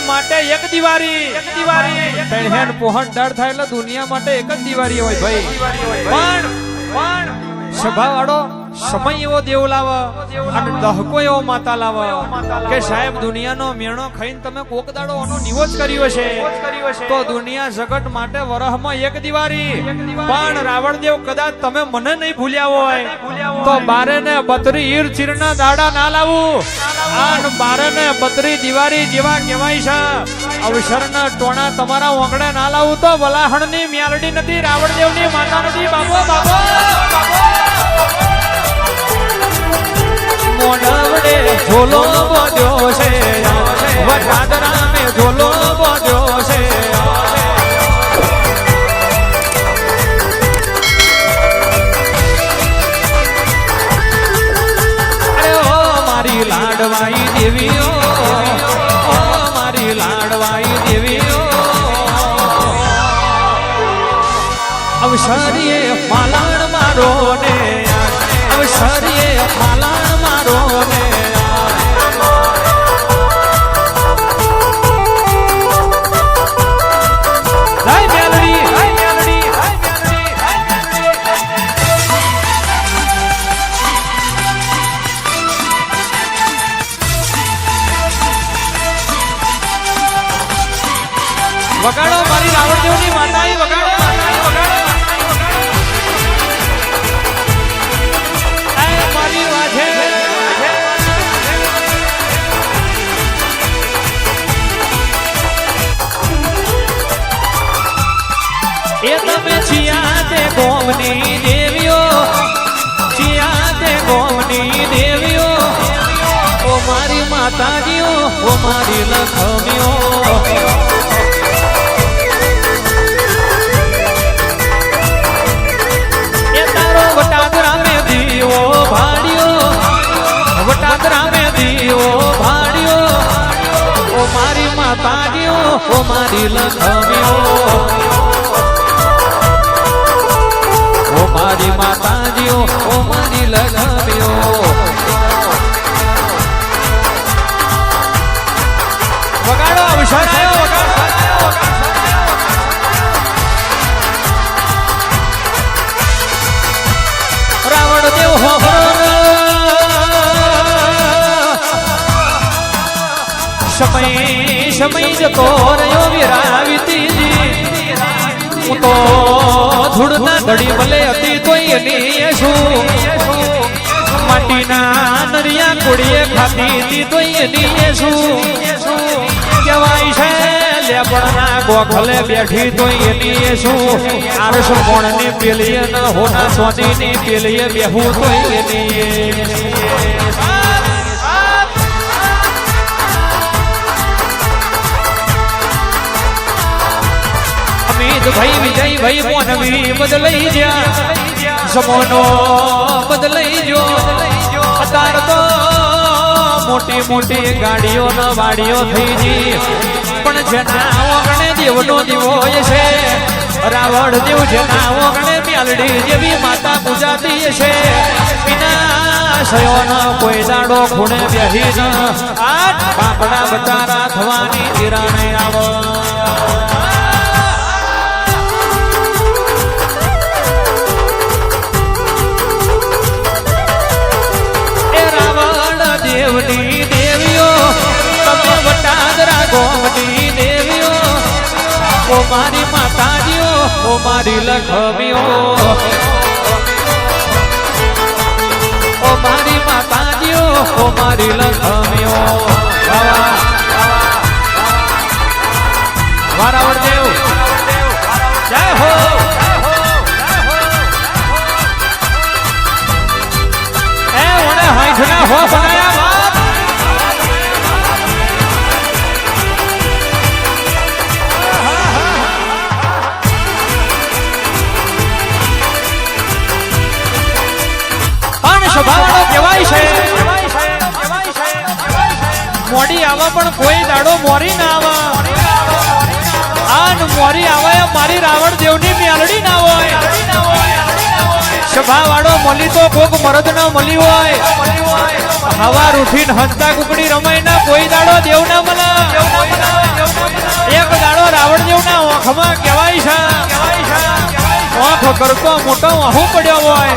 દિવાળી એક દિવાળી પહેણ પોહણ દાળ થાય એટલે દુનિયા માટે એક જ દિવાળી હોય ભાઈ. પણ પણ. સભા વાળો સમય એવો દેવ લાવ અને દહકો એવો માતા લાવ કે સાહેબ, દુનિયાનો મેણો ખાઈને તમે કોક દાડો એનો નિવોજ કર્યો છે. તો દુનિયા જગત માટે વરહમાં એક દિવારી. પણ રાવણ દેવ કદાચ તમે મને નહીં ભૂલ્યા હોય. તો બારે ને બત્રી ઈર ચીરના દાડા ના લાવું. આઠ બારે ને બત્રી દિવારી જેવા કહેવાય છે. અવસરના ટોણા તમારા ઓંગણે ના લાવું તો વલાહણની મ્યાલડી નથી, રાવણદેવની માતા નથી. બાબો બાબો! ઝોલો બોધ્યો છે. બોધ્યો છે. મારી લાડવાઈ દેવીઓ મારી લાડવાઈ દેવીઓ. અવસરીએ માલાણ વગાડો, મારી રાવણદેવની માતાએ વગાડો એ તમે છિયા તે ગોમની દેવીઓ છિયા તે ગોમની દેવીઓ. ઓ મારી માતાજીઓ, ઓ મારી લખમીઓ મારી લખમીઓ ઓ મારી માતાજીઓ ઓ મારી લખમીઓ વગાડો આવ્યો રાવણ સમય જતો રહ્યો વિરાવીતી હું તો ધૂળના ઘડી ભલે હતી તોય એની છું. માટીના નરિયા કોડીએ ખાતી હતી તોય એની છું. કહેવાય છે બેઠી તો એની શું આરસ કોણની પેલીએ ન હોના સોદીની પેલીએ બેહું તો એની અમિત ભાઈ, વિજય ભાઈ, મોનવી બદલાઈ જ્યા સમોનો બદલાઈ જો અતાર તો મોટી મોટી ગાડીઓ ન વાડીઓ થઈ જી પણ જેના ઓગણે દેવનો દીવો છે. રાવણ દેવ જેના ઓગણે મ્યાલડી જેવી માતા પૂજાતી છે. વિનાશયો ન કોઈ દાડો, ખૂણે બેહી ન. બાપડા બચારા થવાની તિરાણે આવો. મારી માતાજીઓ મારી લખમીઓ. પણ કહેવાય છે. મોડી આવા પણ કોઈ દાડો મોરી ના આવા. આન મોરી આવે મારી રાવણ દેવની મ્યાલડી ના હોય. સભા વાળો મળી તો કોક મરદ ના મળી હોય. હવા રૂઠીને હસતા કુકડી રમાય ના, કોઈ દાડો દેવ ના મળે એક દાડો રાવણ દેવ ના ઓંખમાં કહેવાય છે. ઓંખ કરતો મોટો આહુ પડ્યો હોય.